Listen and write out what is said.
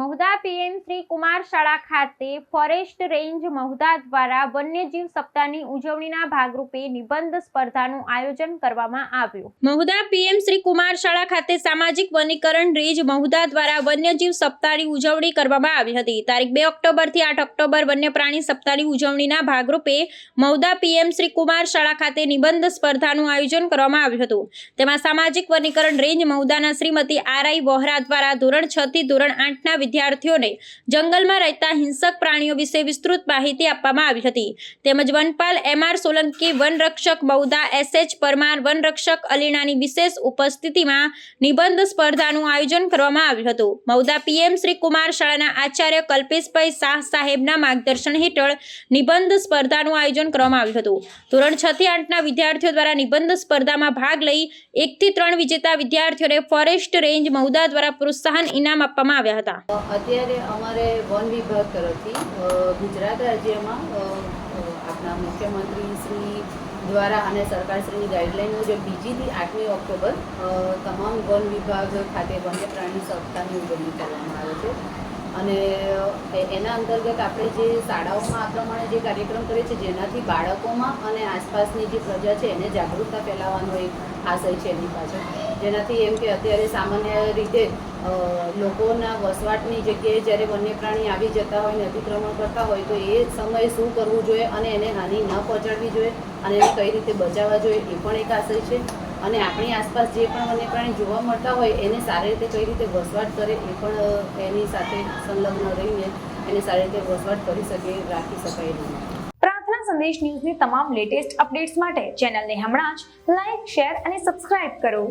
Mahudha PM Shri Kumar શાળા ખાતે forest range Mahudha દ્વારા વન્યજીવ સપ્તાહની ઉજવણીના ભાગરૂપે નિબંધ સ્પર્ધાનું આયોજન કરવામાં આવ્યું. મહુધા પીએમ શ્રી કુમાર શાળા ખાતે સામાજિક વનીકરણ રેન્જ મહુધા દ્વારા વન્યજીવ સપ્તાહની ઉજવણી કરવામાં આવી હતી. તારીખ બે ઓક્ટોબરથી આઠ ઓક્ટોબર વન્ય પ્રાણી સપ્તાહની ઉજવણીના ભાગરૂપે મહુધા પીએમ શ્રી કુમાર શાળા ખાતે નિબંધ સ્પર્ધાનું આયોજન કરવામાં આવ્યું હતું. તેમાં સામાજિક વનીકરણ રેન્જ મહુદાના શ્રીમતી આરઆઈ વોહરા દ્વારા ધોરણ છ થી ધોરણ આઠના વિદ્યાર્થીઓને જંગલમાં રહેતા હિંસક પ્રાણીઓ વિશે વિસ્તૃત માહિતી આપવામાં આવી હતી. તેમજ વનપાલ એમ આર સોલંકી, વનરક્ષક મહુદા એસ એચ પરમાર, વનરક્ષક અલીણાની વિશેષ ઉપસ્થિતિમાં નિબંધ સ્પર્ધાનું આયોજન કરવામાં આવ્યું હતું. મહુદા પીએમ શ્રી કુમાર શાળાના આચાર્ય કલ્પેશભાઈ શાહ સાહેબના માર્ગદર્શન હેઠળ નિબંધ સ્પર્ધાનું આયોજન કરવામાં આવ્યું હતું. ધોરણ છ થી આઠના વિદ્યાર્થીઓ દ્વારા નિબંધ સ્પર્ધામાં ભાગ લઈ એકથી ત્રણ વિજેતા વિદ્યાર્થીઓને ફોરેસ્ટ રેન્જ મહુદા દ્વારા પ્રોત્સાહન ઇનામ આપવામાં આવ્યા હતા. અત્યારે અમારે વન વિભાગ તરફથી ગુજરાત રાજ્યમાં આપણા મુખ્યમંત્રી શ્રી દ્વારા અને સરકારશ્રીની ગાઈડલાઈન મુજબ બીજીથી આઠમી ઓક્ટોબર તમામ વન વિભાગ ખાતે વન્ય પ્રાણી સપ્તાહની ઉજવણી કરવામાં આવે છે. અને એના અંતર્ગત આપણે જે શાળાઓમાં આ પ્રમાણે જે કાર્યક્રમ કરીએ છીએ, જેનાથી બાળકોમાં અને આસપાસની જે પ્રજા છે, એને જાગૃતતા ફેલાવવાનો એક આશય છે એની પાછળ. જેનાથી એમ કે અત્યારે સામાન્ય રીતે લોકોના વસવાટની જગ્યાએ જ્યારે વન્ય પ્રાણી આવી જતા હોય ને અતિક્રમણ કરતા હોય, તો એ સમયે શું કરવું જોઈએ અને એને હાનિ ન પહોંચાડવી જોઈએ અને એને કઈ રીતે બચાવવા જોઈએ એ પણ એક આશય છે. અને આપણી આસપાસ જે પણ વન્ય પ્રાણી જોવા મળતા હોય, એને સારી રીતે કઈ રીતે વસવાટ કરે એ પણ એની સાથે સંલગ્ન રહીને એને સારી રીતે વસવાટ કરી શકે, રાખી શકાય નહીં પ્રાર્થના સંદેશ ન્યૂઝની તમામ લેટેસ્ટ અપડેટ્સ માટે ચેનલને હમણાં જ લાઈક, શેર અને સબસ્ક્રાઇબ કરો.